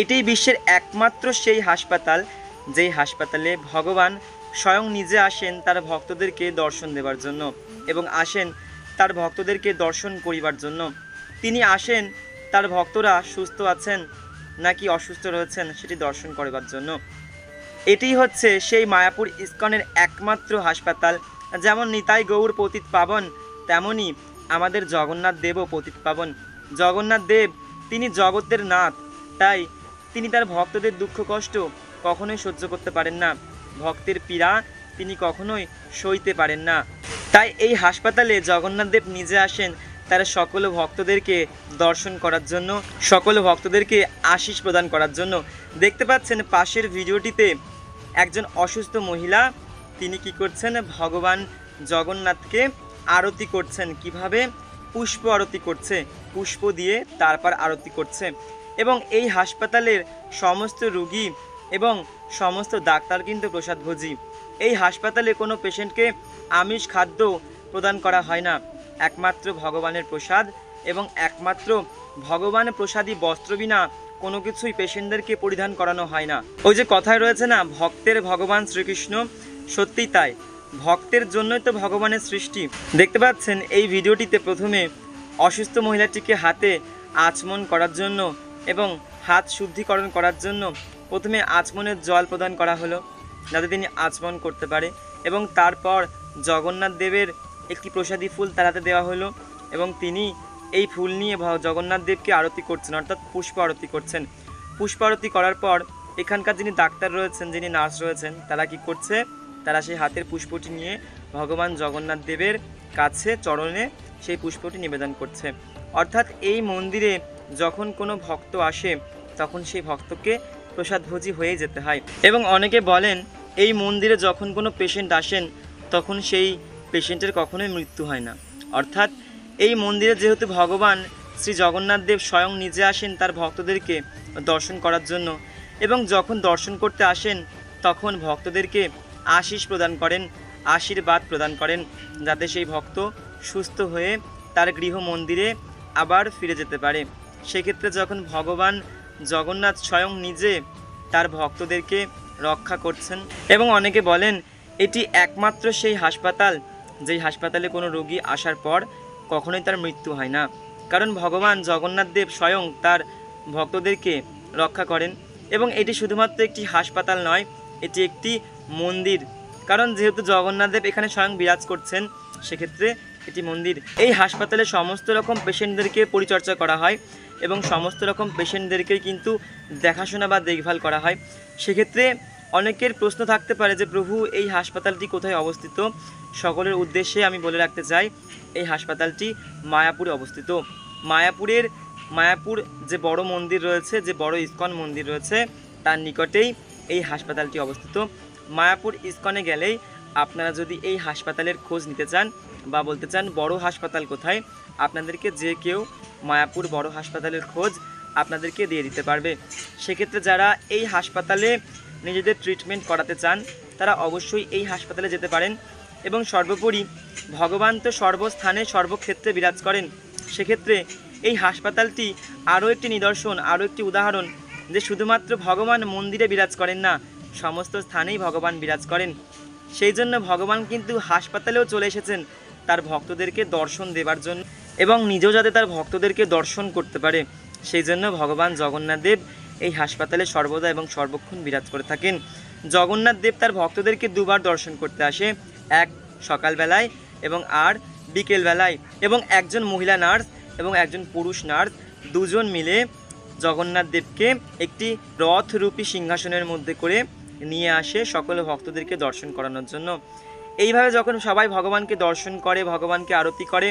এটাই বিশ্বের একমাত্র সেই হাসপাতাল, যেই হাসপাতালে ভগবান স্বয়ং নিজে আসেন তার ভক্তদেরকে দর্শন দেবার জন্য এবং আসেন তার ভক্তদেরকে দর্শন করিবার জন্য। তিনি আসেন, তার ভক্তরা সুস্থ আছেন নাকি অসুস্থ রয়েছেন সেটি দর্শন করিবার জন্য। এটি হচ্ছে সেই মায়াপুর ইস্কনের একমাত্র হাসপাতাল, যেমন নিতাই গৌর পতিত পাবন, তেমনি আমাদের জগন্নাথ দেবও পতিত পাবন। জগন্নাথ দেব, তিনি জগতের নাথ, তাই তিনি তার ভক্তদের দুঃখ, কষ্ট কখনোই সহ্য করতে পারেন না। ভক্তের পীড়া তিনি কখনোই সইতে পারেন না। তাই এই হাসপাতালে জগন্নাথদেব নিজে আসেন তারা সকল ভক্তদেরকে দর্শন করার জন্য, সকল ভক্তদেরকে আশিস প্রদান করার জন্য। দেখতে পাচ্ছেন পাশের ভিডিওটিতে একজন অসুস্থ মহিলা, তিনি কি করছেন? ভগবান জগন্নাথকে আরতি করছেন। কীভাবে? পুষ্প আরতি করছে। পুষ্প দিয়ে তারপর আরতি করছে। এবং এই হাসপাতালের সমস্ত রুগী এবং সমস্ত ডাক্তার কিন্তু প্রসাদভোজী। এই হাসপাতালে কোনো পেশেন্টকে আমিষ খাদ্য প্রদান করা হয় না। একমাত্র ভগবানের প্রসাদ এবং একমাত্র ভগবান প্রসাদী বস্ত্র বিনা কোনো কিছুই পেশেন্টদেরকে পরিধান করানো হয় না। ওই যে কথায় রয়েছে না, ভক্তের ভগবান শ্রীকৃষ্ণ, সত্যিই তাই। ভক্তের জন্যই তো ভগবানের সৃষ্টি। দেখতে পাচ্ছেন, এই ভিডিওটিতে প্রথমে অসুস্থ মহিলাটিকে হাতে আচমন করার জন্য এবং হাত শুদ্ধিকরণ করার জন্য প্রথমে আচমনের জল প্রদান করা হলো, যাতে তিনি আচমন করতে পারে। এবং তারপর জগন্নাথ দেবের একটি প্রসাদী ফুল তার হাতে দেওয়া হলো এবং তিনি এই ফুল নিয়ে জগন্নাথ দেবকে আরতি করছেন, অর্থাৎ পুষ্প আরতি করছেন। পুষ্প আরতি করার পর এখানকার যিনি ডাক্তার রয়েছেন, যিনি নার্স রয়েছেন, তারা কি করছে? তারা সেই হাতের পুষ্পটি নিয়ে ভগবান জগন্নাথ দেবের কাছে চরণে সেই পুষ্পটি নিবেদন করছে। অর্থাৎ এই মন্দিরে যখন কোনো ভক্ত আসে, তখন সেই ভক্তকে প্রসাদভোজী হয়ে যেতে হয়। এবং অনেকে বলেন, এই মন্দিরে যখন কোনো পেশেন্ট আসেন, তখন সেই পেশেন্টের কখনোই মৃত্যু হয় না। অর্থাৎ, এই মন্দিরে যেহেতু ভগবান শ্রী জগন্নাথ দেব স্বয়ং নিজে আসেন তার ভক্তদেরকে দর্শন করার জন্য এবং যখন দর্শন করতে আসেন, তখন ভক্তদেরকে আশিস প্রদান করেন, আশীর্বাদ প্রদান করেন, যাতে সেই ভক্ত সুস্থ হয়ে তার গৃহ মন্দিরে আবার ফিরে যেতে পারে। সেক্ষেত্রে যখন ভগবান জগন্নাথ স্বয়ং নিজে তার ভক্তদেরকে রক্ষা করছেন, এবং অনেকে বলেন এটি একমাত্র সেই হাসপাতাল, যেই হাসপাতালে কোনো রোগী আসার পর কখনোই তার মৃত্যু হয় না। কারণ ভগবান জগন্নাথ দেব স্বয়ং তার ভক্তদেরকে রক্ষা করেন, এবং এটি শুধুমাত্র একটি হাসপাতাল নয়, এটি একটি মন্দির। কারণ যেহেতু জগন্নাথ দেব এখানে স্বয়ং বিরাজ করছেন, সেক্ষেত্রে এটি মন্দির। এই হাসপাতালে সমস্ত রকম পেশেন্টদেরকে পরিচর্যা করা হয় এবং সমস্ত রকম পেশেন্টদেরকেই কিন্তু দেখাশোনা বা দেখভাল করা হয়। সেক্ষেত্রে অনেকের প্রশ্ন থাকতে পারে যে, প্রভু, এই হাসপাতালটি কোথায় অবস্থিত? সকলের উদ্দেশ্যে আমি বলে রাখতে চাই, এই হাসপাতালটি মায়াপুরে অবস্থিত। মায়াপুরের, মায়াপুর যে বড় মন্দির রয়েছে, যে বড় ইস্কন মন্দির রয়েছে, তার নিকটেই এই হাসপাতালটি অবস্থিত। মায়াপুর ইস্কনে গেলেই আপনারা যদি এই হাসপাতালের খোঁজ নিতে চান বা বলতে চান বড় হাসপাতাল কোথায়, আপনাদেরকে যে কেউ মায়াপুর বড় হাসপাতালের খোঁজ আপনাদেরকে দিয়ে দিতে পারবে। সেক্ষেত্রে যারা এই হাসপাতালে নিজেদের ট্রিটমেন্ট করাতে চান, তারা অবশ্যই এই হাসপাতালে যেতে পারেন এবং সর্বোপরি ভগবান তো সর্বস্থানে সর্বক্ষেত্রে বিরাজ করেন। সেক্ষেত্রে এই হাসপাতালটি আরও একটি নিদর্শন, আরও একটি উদাহরণ যে শুধুমাত্র ভগবান মন্দিরে বিরাজ করেন না, সমস্ত স্থানেই ভগবান বিরাজ করেন। সেই জন্য ভগবান কিন্তু হাসপাতালেও চলে এসেছেন তার ভক্তদেরকে দর্শন দেবার জন্য এবং নিজেও যাতে তার ভক্তদেরকে দর্শন করতে পারে। সেই জন্য ভগবান জগন্নাথ দেব এই হাসপাতালে সর্বদা এবং সর্বক্ষণ বিরাজ করে থাকেন। জগন্নাথ দেব তার ভক্তদেরকে দুবার দর্শন করতে আসে, এক সকালবেলায় এবং আর বিকেলবেলায় এবং একজন মহিলা নার্স এবং একজন পুরুষ নার্স দুজন মিলে জগন্নাথ দেবকে একটি রথরূপী সিংহাসনের মধ্যে করে নিয়ে আসে সকল ভক্তদেরকে দর্শন করানোর জন্য। এইভাবে যখন সবাই ভগবানকে দর্শন করে, ভগবানকে আরতি করে,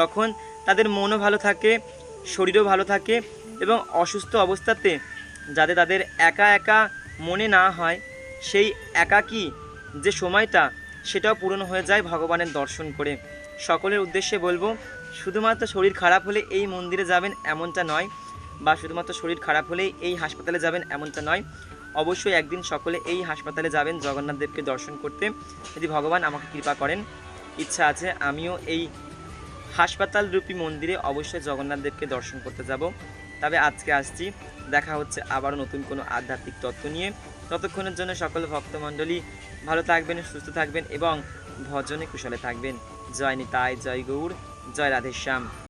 তখন তাদের মনও ভালো থাকে, শরীরও ভালো থাকে এবং অসুস্থ অবস্থাতে যাতে তাদের একা একা মনে না হয়, সেই একাকী যে সময়টা, সেটাও পূরণ হয়ে যায় ভগবানের দর্শন করে। সকলের উদ্দেশ্যে বলব, শুধুমাত্র শরীর খারাপ হলে এই মন্দিরে যাবেন এমনটা নয় বা শুধুমাত্র শরীর খারাপ হলেই এই হাসপাতালে যাবেন এমনটা নয়। অবশ্যই একদিন সকলে এই হাসপাতালে যাবেন, জগন্নাথ দর্শন করতে। যদি ভগবান আমাকে কৃপা করেন, ইচ্ছা আছে আমিও এই হাসপাতাল রূপী মন্দিরে অবশ্যই জগন্নাথ দেবকে দর্শন করতে যাব। তবে আজকে আসছি, দেখা হচ্ছে আবার নতুন কোনো আধ্যাত্মিক তত্ত্ব নিয়ে। ততক্ষণের জন্য সকল ভক্তমণ্ডলী ভালো থাকবেন, সুস্থ থাকবেন এবং ভজনে কুশলে থাকবেন। জয় নিতাই, জয় গৌর জয় রাধেশ্যাম।